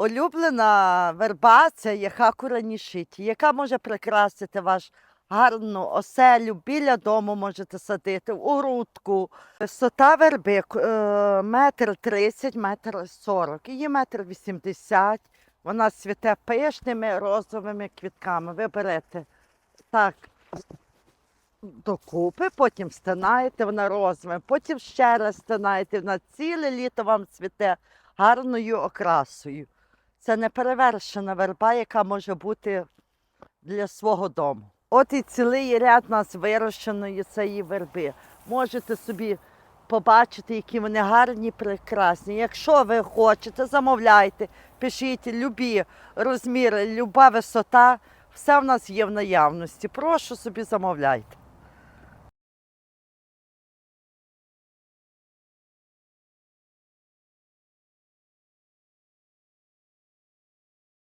Улюблена верба це є хакуранішиті, яка може прикрасити ваш гарну оселю, біля дому можете садити, у грудку. Висота верби е, метр тридцять, метр сорок. Її метр вісімдесят. Вона цвіте пишними розовими квітками. Ви берете так докупи, потім стинаєте вона розовим, потім ще раз стинаєте, вона ціле літо вам цвіте гарною окрасою. Це неперевершена верба, яка може бути для свого дому. От і цілий ряд у нас вирощеної цієї верби. Можете собі побачити, які вони гарні, прекрасні. Якщо ви хочете, замовляйте, пишіть любі розміри, люба висота. Все в нас є в наявності. Прошу собі замовляйте.